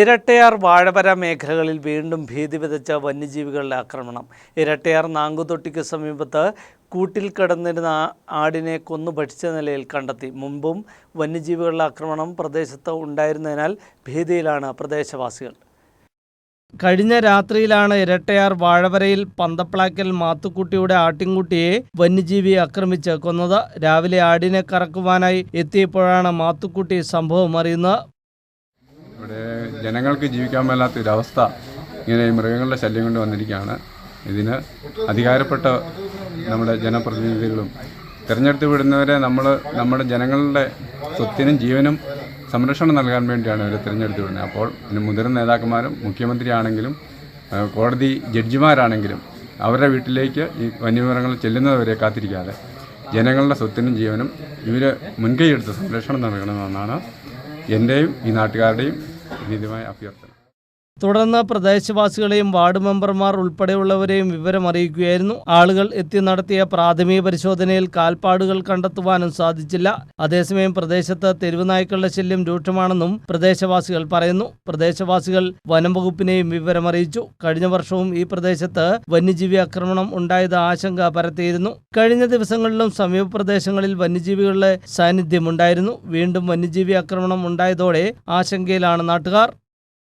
ഇരട്ടയാർ വാഴവര മേഖലകളിൽ വീണ്ടും ഭീതി വിതച്ച വന്യജീവികളുടെ ആക്രമണം. ഇരട്ടയാർ നാങ്കുതൊട്ടിക്ക് സമീപത്ത് കൂട്ടിൽ കിടന്നിരുന്ന ആടിനെ കൊന്നു ഭക്ഷിച്ച നിലയിൽ കണ്ടെത്തി. മുമ്പും വന്യജീവികളുടെ ആക്രമണം പ്രദേശത്ത് ഉണ്ടായിരുന്നതിനാൽ ഭീതിയിലാണ് പ്രദേശവാസികൾ. കഴിഞ്ഞ രാത്രിയിലാണ് ഇരട്ടയാർ വാഴവരയിൽ പന്തപ്ലാക്കൽ മാത്തുക്കുട്ടിയുടെ ആട്ടിൻകുട്ടിയെ വന്യജീവി ആക്രമിച്ച് കൊന്നത്. രാവിലെ ആടിനെ കറക്കുവാനായി എത്തിയപ്പോഴാണ് മാത്തുക്കുട്ടി സംഭവം അറിയുന്നത്. ജനങ്ങൾക്ക് ജീവിക്കാൻ മേലാത്ത ഒരവസ്ഥ ഇങ്ങനെ മൃഗങ്ങളുടെ ശല്യം കൊണ്ട് വന്നിരിക്കുകയാണ്. ഇതിന് അധികാരപ്പെട്ട നമ്മുടെ ജനപ്രതിനിധികളും തിരഞ്ഞെടുത്ത് വിടുന്നവരെ നമ്മൾ നമ്മുടെ ജനങ്ങളുടെ സ്വത്തിനും ജീവനും സംരക്ഷണം നൽകാൻ വേണ്ടിയാണ് ഇവരെ തിരഞ്ഞെടുത്ത് വിടുന്നത്. അപ്പോൾ മുതിർന്ന നേതാക്കന്മാരും മുഖ്യമന്ത്രി ആണെങ്കിലും കോടതി ജഡ്ജിമാരാണെങ്കിലും അവരുടെ വീട്ടിലേക്ക് ഈ വന്യമൃഗങ്ങൾ ചെല്ലുന്നതുവരെ കാത്തിരിക്കാതെ ജനങ്ങളുടെ സ്വത്തിനും ജീവനും ഇവർ മുൻകൈയെടുത്ത് സംരക്ഷണം നൽകണമെന്നാണ് എന്റെയും ഈ നാട്ടുകാരുടെയും ini demai api തുടർന്ന് പ്രദേശവാസികളെയും വാർഡ് മെമ്പർമാർ ഉൾപ്പെടെയുള്ളവരെയും വിവരമറിയിക്കുകയായിരുന്നു ആളുകൾ എത്തി നടത്തിയ പ്രാഥമിക പരിശോധനയിൽ കാൽപ്പാടുകൾ കണ്ടെത്തുവാനും സാധിച്ചില്ല. അതേസമയം പ്രദേശത്ത് തെരുവുനായ്ക്കളുടെ ശല്യം രൂക്ഷമാണെന്നും പ്രദേശവാസികൾ പറയുന്നു. പ്രദേശവാസികൾ വനംവകുപ്പിനെയും വിവരം വിവരമറിയിച്ചു കഴിഞ്ഞ വർഷവും ഈ പ്രദേശത്ത് വന്യജീവി ആക്രമണം ഉണ്ടായത് ആശങ്ക പരത്തിയിരുന്നു. കഴിഞ്ഞ ദിവസങ്ങളിലും സമീപ പ്രദേശങ്ങളിൽ വന്യജീവികളുടെ സാന്നിധ്യമുണ്ടായിരുന്നു വീണ്ടും വന്യജീവി ആക്രമണം ഉണ്ടായതോടെ ആശങ്കയിലാണ് നാട്ടുകാർ.